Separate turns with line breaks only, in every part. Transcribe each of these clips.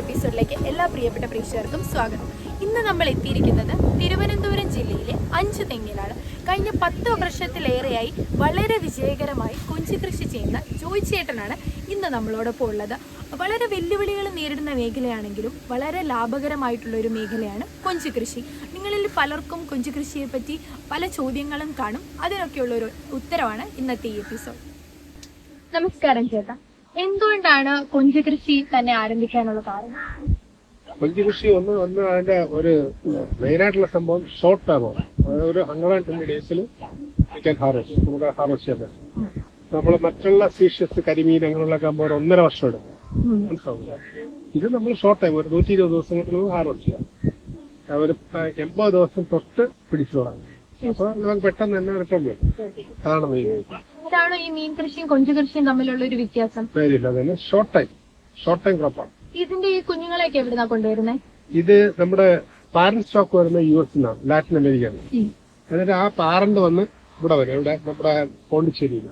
എപ്പിസോഡിലേക്ക് എല്ലാ പ്രിയപ്പെട്ട പ്രേക്ഷകർക്കും സ്വാഗതം. ഇന്ന് നമ്മൾ എത്തിയിരിക്കുന്നത് തിരുവനന്തപുരം ജില്ലയിലെ അഞ്ച് തെങ്ങിലാണ്. കഴിഞ്ഞ പത്ത് വർഷത്തിലേറെയായി വളരെ വിജയകരമായി കൊഞ്ചി കൃഷി ചെയ്യുന്ന ജോയ് ചേട്ടനാണ് ഇന്ന് നമ്മളോടൊപ്പം ഉള്ളത്. വളരെ വെല്ലുവിളികൾ നേരിടുന്ന മേഖലയാണെങ്കിലും വളരെ ലാഭകരമായിട്ടുള്ള ഒരു മേഖലയാണ് കൊഞ്ചി കൃഷി. നിങ്ങളിൽ പലർക്കും കൊഞ്ചി കൃഷിയെ പറ്റി പല ചോദ്യങ്ങളും കാണും. അതിനൊക്കെയുള്ള ഒരു ഉത്തരവാണ് ഇന്നത്തെ ഈ എപ്പിസോഡ് നമസ്കാരം ചേട്ടാ. എന്തുകൊണ്ടാണ് കൊഞ്ചുകൃഷി തന്നെ ആരംഭിക്കാനുള്ള കാരണം?
കൊഞ്ചി കൃഷി ഒന്ന് ഒന്ന് അതിന്റെ ഒരു മെയിൻ ആയിട്ടുള്ള സംഭവം ഷോർട്ട് ടേം ആണ്. അതായത് ഒരു ഹൺഡ്രഡ് ആൻഡ് ട്വന്റി ഡേയ്സിൽ ക്യാൻ ഹാർവസ്റ്റ് നമുക്ക് ഹാർവസ്റ്റ് ചെയ്യാൻ പറ്റും. നമ്മൾ മറ്റുള്ള സ്പീഷ്യസ് കരിമീൻ അങ്ങനെയുള്ള ഒരു ഒന്നര വർഷം എടുക്കും. മനസ്സിലാവില്ല ഇത് നമ്മൾ ഷോർട്ട് ടൈം ഒരു നൂറ്റി ഇരുപത് ദിവസം കൊണ്ട് ഹാർവസ്റ്റ് ചെയ്യാം. ഒരു എൺപത് ദിവസം തൊട്ട് പിടിച്ചു തുടങ്ങും. അപ്പൊ നമുക്ക് പെട്ടെന്ന് തന്നെ റിട്ടേൺ വരും അതാണ് മെയിൻ
അതാണോ ഈ മീൻ കൃഷിയും കൊഞ്ചു കൃഷിയും തമ്മിലുള്ള ഒരു വ്യത്യാസം?
പേരില്ല അതിന് ഷോർട്ട് ടൈം ഷോർട്ട് ടൈം ക്രോപ്പാണ്
ഇതിന്റെ ഈ കുഞ്ഞുങ്ങളെയൊക്കെ എവിടുന്നാ കൊണ്ടുവരുന്നത്
ഇത് നമ്മുടെ പാരന്റ് സ്റ്റോക്ക് വരുന്ന യു എസ് നിന്നാണ് ലാറ്റിൻ അമേരിക്ക എന്നിട്ട് ആ പാരന്റ് വന്ന് ഇവിടെ വരും. ഇവിടെ നമ്മുടെ പോണ്ടിച്ചേരിയിൽ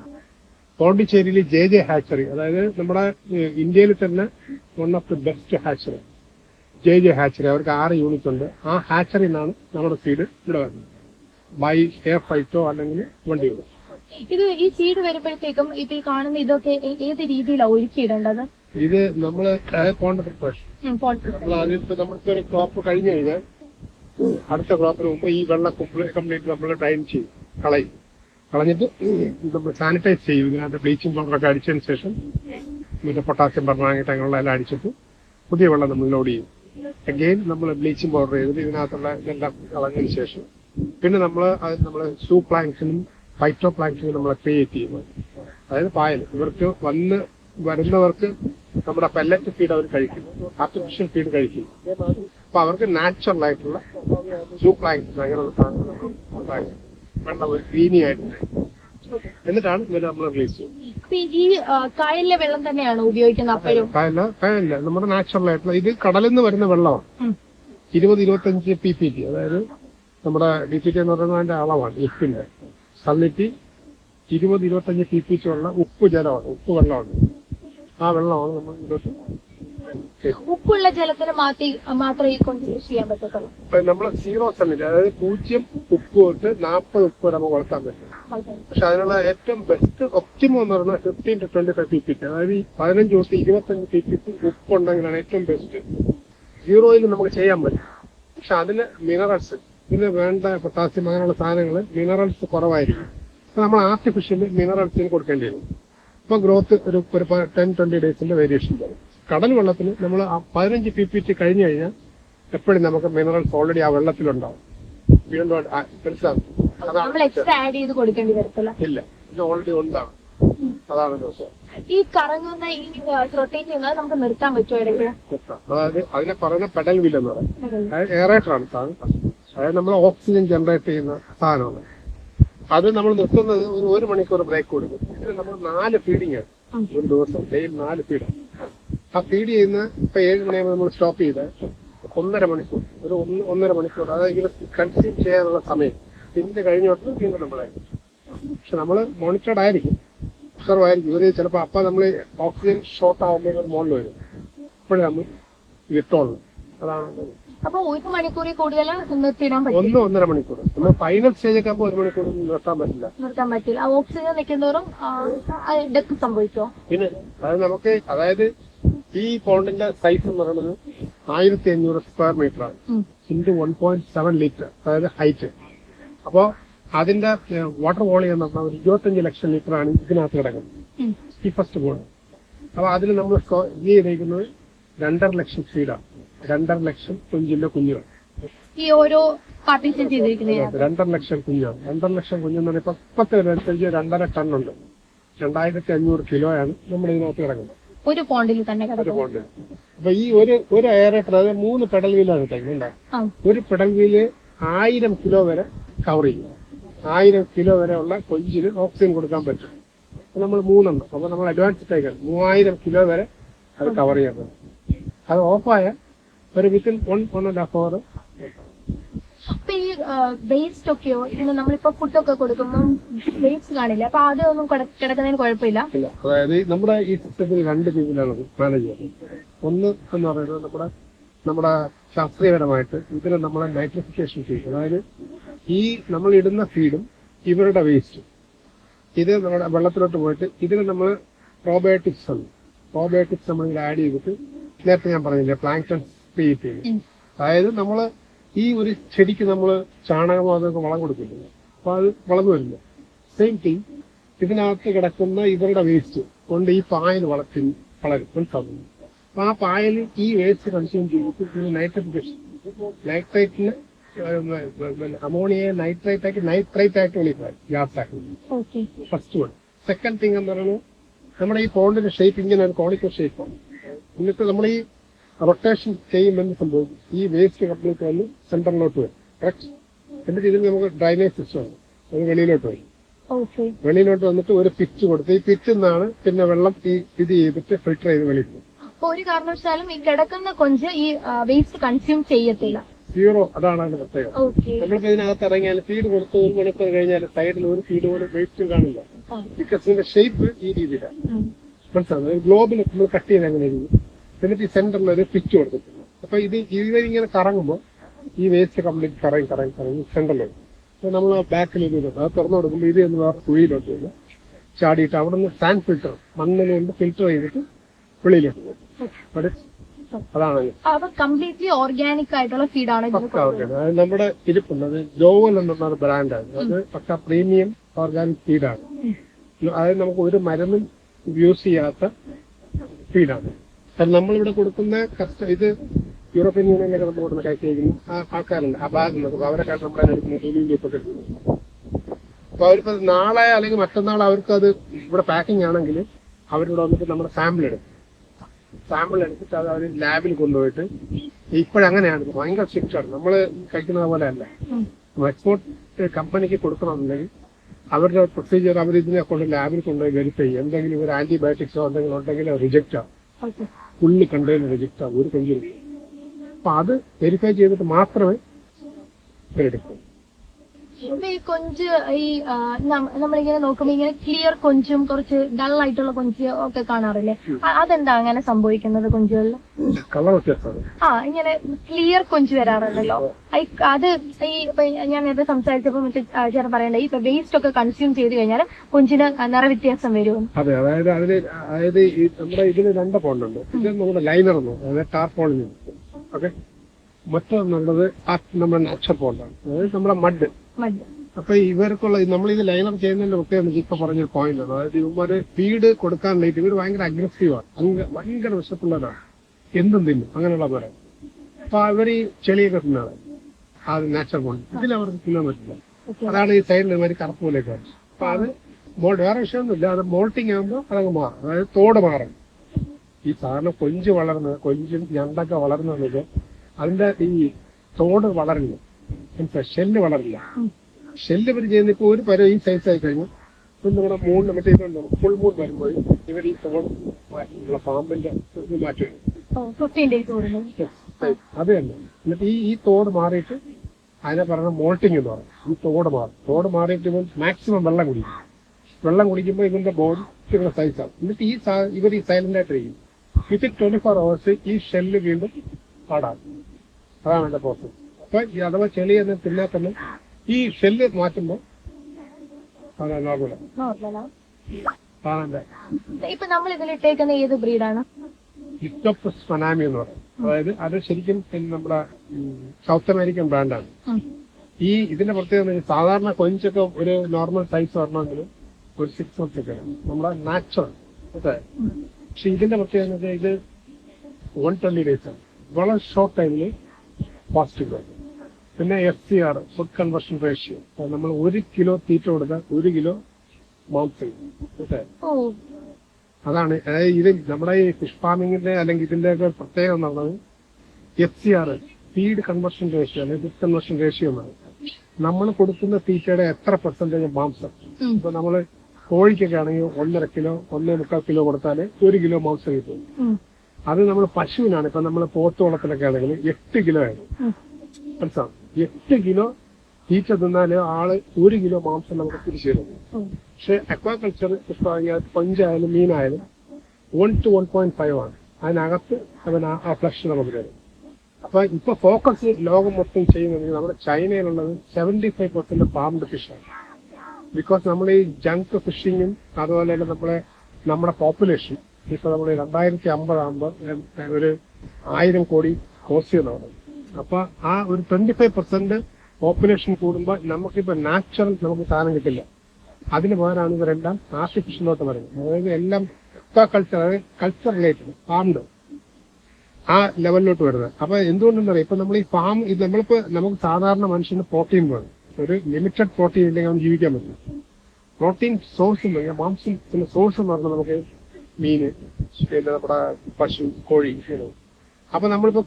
പോണ്ടിച്ചേരിയിൽ ജെ ജെ ഹാച്ചറി അതായത് നമ്മുടെ ഇന്ത്യയിൽ തന്നെ one of the best hatchery J J hatchery അവർക്ക് ആറ് യൂണിറ്റ് ഉണ്ട്. ആ ഹാച്ചറിയിൽ നിന്നാണ് നമ്മുടെ സീഡ് ഇവിടെ വരുന്നത്. ബൈ എയർ ഫ്ലൈറ്റോ അല്ലെങ്കിൽ വണ്ടിയോ
ഇത് ഈ ചീട് വരുമ്പോഴത്തേക്കും ഇതിൽ കാണുന്ന ഇതൊക്കെ ഏത് രീതിയിലാണ് ഒരുക്കിയിടേണ്ടത്?
ഇത് നമ്മൾ പോണ്ട പ്രിപ്പറേഷൻ
ഉം,
നമ്മൾ നമുക്ക് ഒരു ക്രോപ്പ് കഴിഞ്ഞു കഴിഞ്ഞാൽ അടുത്ത ക്രോപ്പിന് മുമ്പ് ഈ വെള്ളം കംപ്ലീറ്റ് നമ്മൾ ഡ്രൈൻ ചെയ്യും കളയും. കളഞ്ഞിട്ട് നമ്മൾ സാനിറ്റൈസ് ചെയ്യും. ഇതിനകത്ത് ബ്ലീച്ചിങ് പൗഡറൊക്കെ അടിച്ചതിന് ശേഷം മറ്റേ പൊട്ടാസ്യം പെർമാങ്ങട്ട് അങ്ങനെയുള്ള എല്ലാം അടിച്ചിട്ട് പുതിയ വെള്ളം നമ്മൾ ലോഡ് ചെയ്യും. അഗെയിൻ നമ്മൾ ബ്ലീച്ചിങ് പൗഡർ ചെയ്തിട്ട് ഇതിനകത്തുള്ള ഇതെല്ലാം കളഞ്ഞതിന് ശേഷം പിന്നെ നമ്മൾ അത് നമ്മൾ സൂ പ്ലാങ്സിനും ഫൈറ്റോ പ്ലാങ്സിനും നമ്മൾ ക്രിയേറ്റ് ചെയ്യുന്നത് അതായത് പായൽ. ഇവർക്ക് വന്ന് വരുന്നവർക്ക് നമ്മുടെ പെല്ലറ്റ് ഫീഡ് അവർ കഴിക്കുന്നു ആർട്ടിഫിഷ്യൽ ഫീഡ് കഴിക്കുന്നു അപ്പൊ അവർക്ക് നാച്ചുറൽ ആയിട്ടുള്ള സൂ പ്ലാങ്ക്സ് അങ്ങനെയുള്ള വെള്ളം ഒരു ഗ്രീനി ആയിട്ട് എന്നിട്ടാണ് ഇവർ നമ്മൾ റിലീസ് ചെയ്യുന്നത്.
ഇപ്പൊ ഈ കായലിലെ വെള്ളം തന്നെയാണ് ഉപയോഗിക്കുന്നത് അപ്പോഴും?
കായല്ല കായല്ല. നമ്മുടെ നാച്ചുറൽ ആയിട്ടുള്ള ഇത് കടലിൽ നിന്ന് വരുന്ന വെള്ളമാണ്. ഇരുപത് ഇരുപത്തഞ്ച് പി പി ടി അതായത് നമ്മുടെ ഡി പി ടി എന്ന് പറയുന്നതിന്റെ അളവാണ്. ഉപ്പിന്റെ സള്ളിറ്റി ഇരുപത് ഇരുപത്തഞ്ച് സി പി ഉള്ള ഉപ്പ് ജലമാണ് ഉപ്പ് വെള്ളമാണ്. ആ വെള്ളമാണ് നമ്മൾ ഇതിലോട്ട്
ഉപ്പുള്ള ജലത്തിന് മാറ്റി മാത്രമേ ഈ കൃഷി ചെയ്യാൻ പറ്റത്തുള്ളൂ.
നമ്മൾ സീറോ സള്ളിറ്റി അതായത് പൂജ്യം ഉപ്പ് തൊട്ട് നാൽപ്പത് ഉപ്പ് വരെ നമുക്ക് വളർത്താൻ പറ്റും. പക്ഷെ അതിനുള്ള ഏറ്റവും ബെസ്റ്റ് ഒപ്റ്റിമം എന്ന് പറഞ്ഞാൽ fifteen to twenty five P P അതായത് ഈ പതിനഞ്ച് ദിവസം ഇരുപത്തഞ്ച് പി പി ടി ഉപ്പുണ്ടെങ്കിലാണ് ഏറ്റവും ബെസ്റ്റ് സീറോയിൽ നമുക്ക് ചെയ്യാൻ പറ്റും. പക്ഷെ അതിന് മിനറൽസ് ഇതിന് വേണ്ട പൊട്ടാസ്യം അങ്ങനെയുള്ള സാധനങ്ങൾ മിനറൽസ് കുറവായിരിക്കും. അപ്പൊ നമ്മൾ ആർട്ടിഫിഷ്യൽ മിനറൽസിന് കൊടുക്കേണ്ടി വരും. ഇപ്പൊ ഗ്രോത്ത് ഒരു ഒരു ടെൻ ട്വന്റി ഡേയ്സിന്റെ വേരിയേഷൻ വരും. കടൽ വെള്ളത്തിന് നമ്മൾ പതിനഞ്ച് പി പി ടി കഴിഞ്ഞു കഴിഞ്ഞാൽ എപ്പോഴും നമുക്ക് മിനറൽസ് ഓൾറെഡി ആ വെള്ളത്തിലുണ്ടാവും. വീണ്ടും മനസ്സിലാവും ഇല്ല. ഇത് ഓൾറെഡി ഉണ്ടാവും. അതാണ് ദിവസം.
ഈ കറങ്ങുന്ന ഈ റൊട്ടേറ്റ് ചെയ്യുന്നത് നമുക്ക് നിർത്താൻ പറ്റുമോ
അതായത് അതിനെ പറയുന്ന പെഡൽ വീൽ എന്ന് പറയും എയറേറ്ററാണ് സാധനം അതായത് നമ്മൾ ഓക്സിജൻ ജനറേറ്റ് ചെയ്യുന്ന സാധനമാണ്. അത് നമ്മൾ നിർത്തുന്നത് ഒരു ഒരു മണിക്കൂർ ബ്രേക്ക് കൊടുക്കും. ഇതിന് നമ്മൾ നാല് ഫീഡിങ് ആണ്. ഒരു ദിവസം ഡെയിലി നാല് ഫീഡ് ആ ഫീഡ് ചെയ്യുന്ന ഇപ്പൊ ഏഴ് മണിയാകുമ്പോൾ നമ്മൾ സ്റ്റോപ്പ് ചെയ്ത് ഒന്നര മണിക്കൂർ ഒരു ഒന്ന് ഒന്നര മണിക്കൂർ അതായത് കൺസ്യൂം ചെയ്യാനുള്ള സമയം. പിന്നെ കഴിഞ്ഞോട്ട് വീണ്ടും നമ്മളെ പക്ഷെ നമ്മൾ മോണിറ്റർഡ് ആയിരിക്കും. ഒബ്സർവ് ആയിരിക്കും ഇവർ ചിലപ്പോൾ അപ്പൊ നമ്മൾ ഓക്സിജൻ ഷോർട്ട് ആകുമ്പോൾ മുകളിൽ വരും. അപ്പോഴേ നമ്മൾ വിട്ടോളൂ. അതാണ്
അപ്പൊ ഒരു മണിക്കൂറിൽ കൂടുതൽ നിർത്തിയിടാൻ പറ്റും
ഒന്ന് ഒന്നര മണിക്കൂർ. നമ്മൾ ഫൈനൽ സ്റ്റേജ് ഒക്കെ ആകുമ്പോൾ ഒരു മണിക്കൂർ നിർത്താൻ പറ്റില്ല.
നിർത്താൻ പറ്റില്ല. ആ ഓക്സിജൻ നിൽക്കുന്നതോറും ഡെത്ത് സംഭവിക്കോ
പിന്നെ അത് നമുക്ക് അതായത് ഈ പോണ്ടിന്റെ സൈസ് എന്ന് പറയുന്നത് ആയിരത്തി അഞ്ഞൂറ് സ്ക്വയർ മീറ്റർ ആണ് into one point seven litre അതായത് ഹൈറ്റ് അപ്പോ അതിന്റെ വാട്ടർ വോളിയം എന്ന് പറഞ്ഞാൽ ഒരു ഇരുപത്തഞ്ച് ലക്ഷം ലിറ്റർ ആണ് ഇതിനകത്ത് കിടക്കുന്നത്. ഈ ഫസ്റ്റ് പോണ്ട് അപ്പൊ അതിൽ നമ്മൾ ഈ ഇത് ചെയ്തേക്കുന്നത് രണ്ടര ലക്ഷം സീഡാണ് രണ്ടര ലക്ഷം കുഞ്ചിന്റെ കുഞ്ഞുകൾ
ഈ ഓരോ പാർട്ടീഷൻ ചെയ്തിരിക്കുന്നത്
രണ്ടര ലക്ഷം കുഞ്ഞാണ് രണ്ടര ലക്ഷം കുഞ്ഞെന്ന് പറഞ്ഞാൽ ഇപ്പൊ ഇപ്പത്തെ അനുസരിച്ച് രണ്ടര ടൺ ഉണ്ട്. രണ്ടായിരത്തി അഞ്ഞൂറ് കിലോയാണ് നമ്മൾ ഇതിനകത്ത് കിടക്കുന്നത്.
ഒരു പോണ്ടിൽ തന്നെ
ഒരു
പോണ്ടിൽ.
പോണ്ട് അപ്പൊ ഈ ഒരു ഒരു എയറേറ്റർ അതായത് മൂന്ന് പെടൽ വീലാണ്
ആ.
ഒരു പെടൽ വീൽ ആയിരം കിലോ വരെ കവർ ചെയ്യും. ആയിരം കിലോ വരെ ഉള്ള കൊഞ്ചിന് ഓക്സിജൻ കൊടുക്കാൻ പറ്റും. അപ്പൊ നമ്മൾ മൂന്നെണ്ണം. അപ്പൊ നമ്മൾ അഡ്വാൻസ് ടൈഗർ മൂവായിരം കിലോ വരെ അത് കവർ ചെയ്യാൻ പറ്റും. അത് ഓഫായ ഒരു within one one and half hour
അപ്പൊ ഈ വേസ്റ്റ് ഒക്കെയോ ഇന്ന് നമ്മളിപ്പോ ഫുഡൊക്കെ കൊടുക്കുമ്പോൾ വേസ്റ്റ് കാണില്ല? അപ്പൊ കിട- കിടക്കുന്നതിന് കുഴപ്പമില്ല?
ഇല്ല. അതായത് നമ്മുടെ ഈ സിസ്റ്റത്തിൽ രണ്ട് രീതിയിലാണ് മാനേജ് ചെയ്യുന്നത്. ഒന്ന് എന്ന് പറയുന്നത് നമ്മുടെ നമ്മുടെ ശാസ്ത്രീയപരമായിട്ട് ഇതിനെ നമ്മളെ നൈട്രിഫിക്കേഷൻ ചെയ്യും അതായത് ഈ നമ്മൾ ഇടുന്ന ഫീഡും ഇവരുടെ വേസ്റ്റും ഇത് നമ്മുടെ വെള്ളത്തിലോട്ട് പോയിട്ട് ഇതിന് നമ്മൾ പ്രോബയോട്ടിക്സ് ഉണ്ട് പ്രോബയോട്ടിക്സ് നമ്മൾ ആഡ് ചെയ്തിട്ട് നേരത്തെ ഞാൻ പറഞ്ഞില്ലേ പ്ലാങ്ടൺ ക്രിയേറ്റ് അതായത് നമ്മൾ ഈ ഒരു ചെടിക്ക് നമ്മൾ ചാണകമോ അതൊക്കെ വളം കൊടുക്കുന്നത് അപ്പൊ അത് വളർന്നു വരില്ല സെയിം തിങ് ഇതിനകത്ത് കിടക്കുന്ന ഇവരുടെ വേസ്റ്റ് കൊണ്ട് ഈ പായൽ വളത്തിൽ വളരും മനസ്സിലാവുന്നു അപ്പൊ ആ പായൽ ഈ വേസ്റ്റ് കൺസ്യൂം ചെയ്തിട്ട് നൈട്രേഷൻ നൈട്രേറ്റിന് അമോണിയെ നൈട്രേറ്റ് ആക്കി നൈട്രേറ്റ് ആയിട്ട് വിളിക്കാം ഗ്യാസ്
ആക്കുന്നത്
ഫസ്റ്റ് വൺ സെക്കൻഡ് തിങ് എന്ന് പറയുന്നത് നമ്മുടെ ഈ പോണ്ടിന്റെ ഷേപ്പ് ഇങ്ങനെ ഒരു കോണിക്കൽ ഷേപ്പാണ് എന്നിട്ട് നമ്മൾ ഈ റൊട്ടേഷൻ ചെയ്യുമ്പോൾ സംഭവിക്കും. ഈ വേസ്റ്റ് കപ്പിലേക്ക് വന്ന് സെന്ററിലോട്ട് വരും. കറക്റ്റ് എന്നിട്ട് ഇതിന് നമുക്ക് ഡ്രൈനേജ് സിസ്റ്റം ആണ് അത് വെളിയിലോട്ട് വരും. വെളിയിലോട്ട് വന്നിട്ട് ഒരു പിച്ച് കൊടുത്ത് ഈ പിച്ചിൽ നിന്നാണ് പിന്നെ വെള്ളം ഈ ഇത് ചെയ്തിട്ട് ഫിൽട്ടർ ചെയ്ത് വെളിയിൽ പോകും.
അപ്പൊ ഒരു കാരണവശാലും ഈ കിടക്കുന്ന കൊഞ്ച് ഈ വേസ്റ്റ് കൺസ്യൂം ചെയ്യത്തില്ല.
സീറോ അതാണ് അതിന്റെ പ്രത്യേകത. നമ്മളിപ്പോ ഇതിനകത്ത് ഇറങ്ങിയാൽ ഫീഡ് കൊടുത്ത് ഒരു മണിക്കൂർ കഴിഞ്ഞാൽ സൈഡിൽ ഒരു ഫീഡ് പോലും വേസ്റ്റ് കാണില്ല. ഈ കസിന്റെ ഷേപ്പ് ഈ രീതിയിലാണ്. മനസ്സിലാവും ഗ്ലോബിൽ നമ്മൾ കട്ട് എങ്ങനെ ഇരിക്കും എന്നിട്ട് ഈ സെന്ററിൽ ഒരു പിച്ച് കൊടുത്തിട്ടുണ്ട്. അപ്പൊ ഇത് ഇതിങ്ങനെ കറങ്ങുമ്പോൾ ഈ വേസ്റ്റ് കംപ്ലീറ്റ് കറങ്ങി കറങ്ങി കറങ്ങി സെന്ററിൽ അപ്പൊ നമ്മൾ ബാക്കിൽ ഇത് ഇടും. അത് തുറന്നു കൊടുക്കുമ്പോൾ ഇത് എന്ന് വേറെ കുഴിയിലോട്ട് വരും ചാടിയിട്ട് അവിടെ നിന്ന് സാൻഡ് ഫിൽറ്റർ മണ്ണിൽ കൊണ്ട് ഫിൽറ്റർ ചെയ്തിട്ട് വെളിയിലോട്ട് പോകും. അതാണ്.
കംപ്ലീറ്റ്ലി ഓർഗാനിക് ആയിട്ടുള്ള ഫീഡാണ്
നമ്മുടെ ഇരിപ്പുണ്ട്. അത് ജോവൽ എന്നുള്ള ഒരു ബ്രാൻഡാണ് അത് പക്ക പ്രീമിയം ഓർഗാനിക് ഫീഡാണ് അതായത് നമുക്ക് ഒരു മരുന്നും യൂസ് ചെയ്യാത്ത ഫീഡാണ് കാരണം നമ്മളിവിടെ കൊടുക്കുന്ന കസ്റ്റ ഇത് യൂറോപ്യൻ യൂണിയനിലൊക്കെ നമ്മൾ കൊടുക്കുന്ന കയറ്റിയിരിക്കുന്ന ആ ആൾക്കാരുണ്ട് ആ ബാഗുണ്ട് അവരെക്കാൾ നമ്മുടെ എടുക്കുന്ന. തൊഴിലിപ്പൊക്കെ അപ്പൊ അവരിപ്പോ നാളെ അല്ലെങ്കിൽ മറ്റന്നാൾ അവർക്ക് അത് ഇവിടെ പാക്കിംഗ് ആണെങ്കിൽ അവരിവിടെ വന്നിട്ട് നമ്മുടെ സാമ്പിൾ എടുക്കും. സാമ്പിൾ എടുത്തിട്ട് അത് അവർ ലാബിൽ കൊണ്ടുപോയിട്ട് ഇപ്പോഴങ്ങനെയാണ്. ഭയങ്കര സ്ട്രിക്റ്റ് ആണ് നമ്മൾ കഴിക്കുന്നത് പോലെ അല്ല. എക്സ്പോർട്ട് കമ്പനിക്ക് കൊടുക്കണമെന്നുണ്ടെങ്കിൽ അവരുടെ പ്രൊസീജിയർ അവർ ഇതിനെ കൊണ്ട് ലാബിൽ കൊണ്ടുപോയി വെരിഫൈ ചെയ്യും എന്തെങ്കിലും ഒരു ആന്റിബയോട്ടിക്സോ എന്തെങ്കിലും ഉണ്ടെങ്കിൽ റിജക്റ്റ് ആവും. ഫുള്ള് കണ്ടെയ്നർ ആവും ഒരു കയ്യിൽ അപ്പൊ അത് വെരിഫൈ ചെയ്തിട്ട് മാത്രമേ ഇവരെടുക്കൂ
ഇപ്പൊ ഈ കൊഞ്ച് ഈ നമ്മളിങ്ങനെ നോക്കുമ്പോ ഇങ്ങനെ ക്ലിയർ കൊഞ്ചും കുറച്ച് ഡൾ ആയിട്ടുള്ള കൊഞ്ച് ഒക്കെ കാണാറില്ലേ? അതെന്താ അങ്ങനെ സംഭവിക്കുന്നത് കൊഞ്ചുകളിൽ? ആ ഇങ്ങനെ ക്ലിയർ കൊഞ്ച് വരാറുണ്ടല്ലോ. അത് ഈ ഞാൻ നേരത്തെ സംസാരിച്ചപ്പോ മറ്റേ ചേട്ടൻ പറയണ്ടേ ഈ വേസ്റ്റ് ഒക്കെ കൺസ്യൂം ചെയ്ത് കഴിഞ്ഞാൽ കൊഞ്ചിന് നിറവ്യത്യാസം വരും.
അതെ അതായത് അതിന് അതായത് നമ്മുടെ ഇതിന് രണ്ട് പോണ്ടുണ്ട് ഇത് നമ്മുടെ ലൈനർ. അതായത് ടാർപോളിന് ഓക്കെ മറ്റൊന്നുള്ളത് നമ്മുടെ നാച്ചുറൽ പോണ്ടാണ് അതായത് നമ്മുടെ മഡ് അപ്പൊ ഇവർക്കുള്ള നമ്മൾ ഇത് ലൈനർ ചെയ്യുന്നതിന്റെ പ്രത്യേകം ഇപ്പൊ പറഞ്ഞ പോയിന്റ് ആണ്. അതായത് ഇവന്മാര് ഫീഡ് കൊടുക്കാൻ ലൈറ്റ് ഇവർ ഭയങ്കര അഗ്രസീവാണ് അങ്ങ് ഭയങ്കര വിശപ്പുള്ളവരാണ്. എന്തും തിന്നും. അങ്ങനെയുള്ള പോലെ അപ്പൊ അവർ ഈ ചെളിയൊക്കെ തിന്നാണ്. അത് നാച്ചുറൽ ബോൺ ഇതിൽ അവർക്ക് തിന്നാൻ പറ്റില്ല. അതാണ് ഈ സൈഡിൽ ഇവർ കറുപ്പ് പോലെയൊക്കെ. അപ്പൊ അത് മോൾ വേറെ വിഷയമൊന്നുമില്ല. അത് മോൾട്ടിങ് ആകുമ്പോൾ അതങ്ങ് മാറും. അതായത് തോട് മാറും. ഈ സാധാരണ കൊഞ്ച് വളർന്നത് കൊഞ്ചും ഞണ്ടൊക്കെ വളർന്നത് അതിന്റെ ഈ തോട് വളരില്ല മനസ്സിലായോ? ഷെല്ല് വളരില്ല. ഷെല്ല് ഇവർ ചെയ്യുന്ന ഇപ്പൊ ഒരു പരം ഈ സൈസ് ആയി കഴിഞ്ഞു. ഇപ്പൊ നമ്മുടെ മൂന്ന് മറ്റേ ഇതുണ്ട് ഫുൾ മൂൺ വരുമ്പോൾ ഇവർ ഈ തോൺ മാറ്റി നമ്മളെ പാമ്പിന്റെ ഇത് മാറ്റി.
അതെ
അത് തന്നെ. എന്നിട്ട് ഈ ഈ തോട് മാറിയിട്ട് അതിനെ പറയുന്ന മോൾട്ടിങ് എന്ന് പറയും. ഈ തോട് മാറും. തോട് മാറിയിട്ട് ഇവൻ മാക്സിമം വെള്ളം കുടിക്കും. വെള്ളം കുടിക്കുമ്പോൾ ഇവന്റെ ബോഡി ഇവരുടെ ആവും. എന്നിട്ട് ഈ ഇവർ ഈ സൈലന്റ് ആയിട്ടിരിക്കും വിത്തിൻ ട്വന്റി ഫോർ അവേഴ്സ് ഈ ഷെല്ല് വീണ്ടും പാടാകും. അതാണ് എന്റെ പ്രോസസ് അപ്പൊ ഈ അഥവാ ചെളി എന്ന് തിന്നാൽ തന്നെ ഈ ഷെല്ല് മാറ്റുമ്പോൾ
നോർമലാ.
എന്റെ
ഇപ്പൊ നമ്മൾ ഇതിലിട്ടേക്കുന്ന ഏത് ബ്രീഡാണ്?
ലിറ്റോപ്പസ് മനാമി എന്ന് പറയും. അതായത് അത് ശരിക്കും നമ്മുടെ സൗത്ത് അമേരിക്കൻ ബ്രാൻഡാണ് ഈ ഇതിന്റെ പ്രത്യേകത സാധാരണ കൊഞ്ചൊക്കെ ഒരു നോർമൽ സൈസ് വരണമെങ്കിൽ ഒരു സിക്സ് മന്ത്സ് ഒക്കെ നമ്മുടെ നാച്ചുറൽ പക്ഷെ ഇതിന്റെ പ്രത്യേകത ഇത് വൺ ട്വന്റി ഡേയ്സ് ആണ്. വളരെ ഷോർട്ട് ടൈമിൽ പോസിറ്റീവ് ആയി പിന്നെ F C R food conversion ratio നമ്മൾ ഒരു കിലോ തീറ്റ കൊടുത്താൽ ഒരു കിലോ മാംസം അതാണ് അതായത് ഇത് നമ്മുടെ ഈ ഫിഷ് ഫാമിങ്ങിന്റെ അല്ലെങ്കിൽ ഇതിന്റെ ഒക്കെ പ്രത്യേകത എന്നുള്ളത് F C R feed conversion ratio അല്ലെങ്കിൽ ഫുഡ് കൺവേർഷൻ റേഷ്യോ എന്നാണ്. നമ്മൾ കൊടുക്കുന്ന തീറ്റയുടെ എത്ര പെർസെന്റേജ് മാംസം. ഇപ്പൊ നമ്മൾ കോഴിക്കൊക്കെ ആണെങ്കിൽ ഒന്നര കിലോ ഒന്നേ മുക്കാൽ കിലോ കൊടുത്താൽ ഒരു കിലോ മാംസം കിട്ടും. അത് നമ്മൾ പശുവിനാണ്. ഇപ്പൊ നമ്മൾ പോത്ത് വളത്തിലൊക്കെ ആണെങ്കിൽ എട്ട് കിലോ ആയിരുന്നു. മനസ്സിലാവും എട്ട് കിലോ തീറ്റ തിന്നാൽ ആൾ ഒരു കിലോ മാംസം നമുക്ക് തിരിച്ചു
തരുന്നു.
പക്ഷെ അക്വാകൾച്ചർ കൊഞ്ചായാലും മീനായാലും one to one point five ആണ്. അതിനകത്ത് അവൻ ആ- ഫ്ലക്ഷൻ ഫ്ലഷ് നമുക്ക് തരും. അപ്പൊ ഇപ്പൊ ഫോക്കസ് ലോകം മൊത്തം ചെയ്യുന്നത് നമ്മുടെ ചൈനയിലുള്ളത് സെവന്റി ഫൈവ് പെർസെന്റ് ഫാംഡ് ഫിഷാണ് ബിക്കോസ് നമ്മൾ ഈ ജങ്ക് ഫിഷിങ്ങും അതുപോലെ തന്നെ നമ്മളെ നമ്മുടെ പോപ്പുലേഷൻ ഇപ്പൊ നമ്മൾ രണ്ടായിരത്തി അമ്പതാകുമ്പോൾ ഒരു ആയിരം കോടി കോസ്റ്റ് ചെയ്യുന്നതാണ് അപ്പൊ ആ ഒരു ട്വന്റി ഫൈവ് പെർസെന്റ് പോപ്പുലേഷൻ കൂടുമ്പോൾ നമുക്കിപ്പോ നാച്ചുറൽ നമുക്ക് സാധനം കിട്ടില്ല. അതിന് പകരമാണ് ഇവരെല്ലാം ആർട്ടിഫിഷ്യലോട്ട് വരുന്നത് അതായത് എല്ലാം കൾച്ചർ അതായത് കൾച്ചർ റിലേറ്റഡ് ഫാംഡ് ആ ലെവലിലോട്ട് വരുന്നത്. അപ്പൊ എന്തുകൊണ്ടെന്ന് പറയാം ഇപ്പൊ നമ്മൾ ഈ ഫാം ഇത് നമ്മളിപ്പോ നമുക്ക് സാധാരണ മനുഷ്യന് പ്രോട്ടീൻ വേണം. ഒരു ലിമിറ്റഡ് പ്രോട്ടീൻ ഇല്ലെങ്കിൽ നമുക്ക് ജീവിക്കാൻ പറ്റില്ല. പ്രോട്ടീൻ സോഴ്സ് എന്ന് പറഞ്ഞാൽ മാംസത്തിന്റെ സോഴ്സ് എന്ന് പറഞ്ഞാൽ നമുക്ക് മീന് പിന്നെ നമ്മുടെ പശു കോഴി. അപ്പൊ നമ്മളിപ്പോ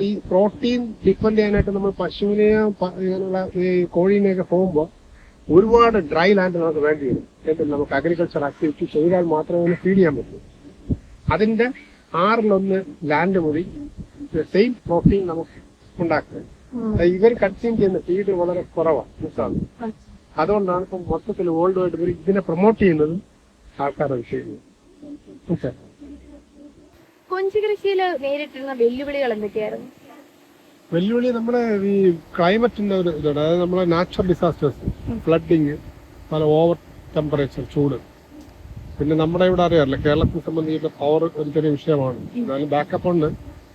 ഈ പ്രോട്ടീൻ ഡിപ്പെൻഡ് ചെയ്യാനായിട്ട് നമ്മൾ പശുവിനെയോ പ- ഇങ്ങനെയുള്ള ഈ കോഴീനെയൊക്കെ പോകുമ്പോൾ ഒരുപാട് ഡ്രൈ ലാൻഡ് നമുക്ക് വേണ്ടി വരും. എന്നിട്ട് നമുക്ക് അഗ്രികൾച്ചർ ആക്ടിവിറ്റി ചെയ്താൽ മാത്രമേ ഫീഡ് ചെയ്യാൻ പറ്റൂ. അതിന്റെ ആറിലൊന്ന് ലാൻഡ് കൂടി സെയിം പ്രോട്ടീൻ നമുക്ക് ഉണ്ടാക്കുക. ഇവർ കൺസ്യൂം ചെയ്യുന്ന ഫീഡ് വളരെ കുറവാണ്. മിസ്സാണ് അതുകൊണ്ടാണ് ഇപ്പം മൊത്തത്തിൽ വേൾഡ് വൈഡ് ഇതിനെ പ്രൊമോട്ട് ചെയ്യുന്നതും ആൾക്കാരുടെ വിഷയം
കൊഞ്ച് കൃഷിയിൽ നേരിട്ടിരുന്ന വെല്ലുവിളികൾ എന്തൊക്കെയായിരുന്നു?
വെല്ലുവിളി നമ്മുടെ ഈ ക്ലൈമറ്റിന്റെ ഒരു ഇതാണ്. അതായത് നമ്മളെ നാച്ചുറൽ ഡിസാസ്റ്റേഴ്സ് ഫ്ലഡിങ് പല ഓവർ ടെമ്പറേച്ചർ ചൂട്. പിന്നെ നമ്മുടെ ഇവിടെ അറിയാറില്ല കേരളത്തെ സംബന്ധിച്ചിട്ട് പവർ ഒരു ചെറിയ വിഷയമാണ്. എന്നാലും ബാക്കപ്പ് ഉണ്ട്.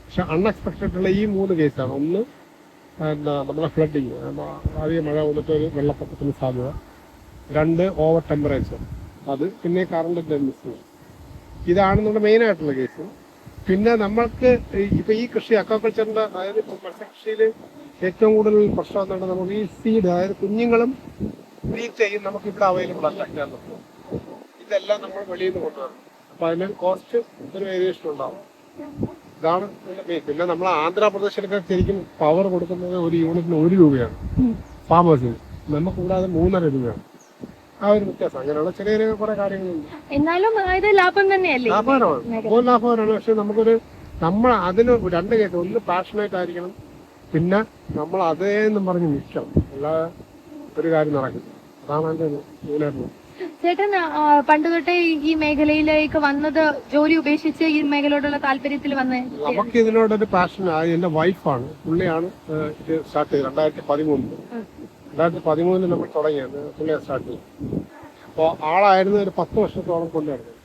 പക്ഷെ അൺഎക്സ്പെക്ടഡ് ഉള്ള ഈ മൂന്ന് കേസാണ് ഒന്ന് എന്താ നമ്മുടെ ഫ്ലഡിങ് അധികം മഴ വന്നിട്ട് ഒരു വെള്ളപ്പൊക്കത്തിന് സാധ്യത. രണ്ട് ഓവർ ടെമ്പറേച്ചർ അത് പിന്നെ കറണ്ടിന്റെ മിസ്സിങ് ഇതാണ് നമ്മുടെ മെയിൻ ആയിട്ടുള്ള കേസ് പിന്നെ നമ്മൾക്ക് ഇപ്പൊ ഈ കൃഷി അക്വാകൾച്ചറിന്റെ അതായത് ഇപ്പൊ മത്സ്യകൃഷിയിൽ ഏറ്റവും കൂടുതൽ പ്രശ്നം എന്താണ്? നമുക്ക് ഈ സീഡ് അതായത് കുഞ്ഞുങ്ങളും തീറ്റയും നമുക്ക് ഇവിടെ അവൈലബിൾ അല്ല ഇതെല്ലാം നമ്മൾ വെളിയിൽ നിന്ന് കൊണ്ടുവരണം. അപ്പൊ അതിന് കോസ്റ്റ് ഒരു വേരിയേഷൻ ഉണ്ടാവും. ഇതാണ് പിന്നെ നമ്മൾ ആന്ധ്രാപ്രദേശിലൊക്കെ ശരിക്കും പവർ കൊടുക്കുന്നത് ഒരു യൂണിറ്റിന് ഒരു രൂപയാണ്. ഫാമേഴ്സിന് നമുക്ക് കൂടാതെ മൂന്നര രൂപയാണ്. ആ ഒരു വ്യത്യാസം. അങ്ങനെയുള്ള ചെറിയ ചെറിയ കുറെ കാര്യങ്ങളുണ്ട്.
എന്നാലും ഇത് ലാഭം തന്നെയല്ലേ?
ലാഭകരമാണ്. ഇപ്പോൾ ലാഭകരമാണ്. പക്ഷെ നമുക്കൊരു നമ്മൾ അതിന് രണ്ട് കേസ്. ഒന്ന് പാഷനേറ്റ് ആയിരിക്കണം. പിന്നെ നമ്മൾ അതേന്ന് പറഞ്ഞ് നിൽക്കണം. അല്ലാതെ ഒരു കാര്യം നടക്കില്ല. അതാണ് എന്റെ മെയിനായിട്ടുള്ളത്
ചേട്ടൻ പണ്ട് തൊട്ടേ ഈ മേഖലയിലേക്ക് വന്നത് ജോലി ഉപേക്ഷിച്ച് ഈ മേഖലയോടുള്ള താല്പര്യത്തിൽ വന്ന്
നമുക്ക് ഇതിനോടൊരു പാഷൻ എന്റെ വൈഫാണ് പുള്ളിയാണ് ഇത് സ്റ്റാർട്ട് ചെയ്തത് രണ്ടായിരത്തി പതിമൂന്നിൽ. രണ്ടായിരത്തി പതിമൂന്നിൽ നമ്മൾ തുടങ്ങിയത് പുള്ളിയെ സ്റ്റാർട്ട് ചെയ്തു. അപ്പോൾ ആളായിരുന്നു ഒരു പത്ത് വർഷത്തോളം കൊണ്ടുവരുന്നത്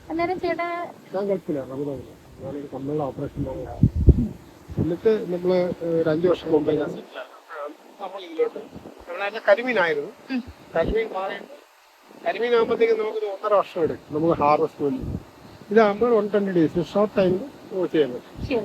ഞാൻ ഗൾഫിലാണ് ഞാനൊരു ഓപ്പറേഷൻ എന്നിട്ട് നമ്മൾ ഒരു അഞ്ചു വർഷം മുമ്പേ ഞാൻ settle നമ്മൾ ഇതിലോട്ട് നമ്മളതിന്റെ കരിമീനായിരുന്നു കരിമീൻ മാറിയിട്ട് കരിമീൻ ആകുമ്പോഴത്തേക്കും നമുക്കൊരു ഒന്നര വർഷം എടുക്കും. നമുക്ക് ഹാർവസ്റ്റ് വേണ്ടി. ഇതാകുമ്പോൾ വൺ ട്വന്റി ഡേയ്സ് ഷോർട്ട് ടൈമിൽ ചെയ്യാൻ പറ്റും.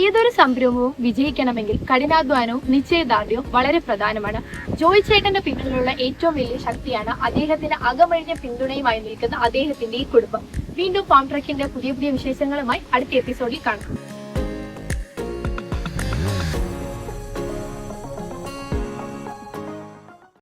ഏതൊരു സംരംഭവും വിജയിക്കണമെങ്കിൽ കഠിനാധ്വാനവും നിശ്ചയദാർഢ്യവും വളരെ പ്രധാനമാണ്. ജോയ് ചേട്ടന്റെ പിന്നിലുള്ള ഏറ്റവും വലിയ ശക്തിയാണ് അദ്ദേഹത്തിന് അകമഴിഞ്ഞ പിന്തുണയുമായി നിൽക്കുന്ന അദ്ദേഹത്തിന്റെ ഈ കുടുംബം. വീണ്ടും ഫാം ട്രക്കിന്റെ പുതിയ പുതിയ വിശേഷങ്ങളുമായി അടുത്ത എപ്പിസോഡിൽ കാണാം.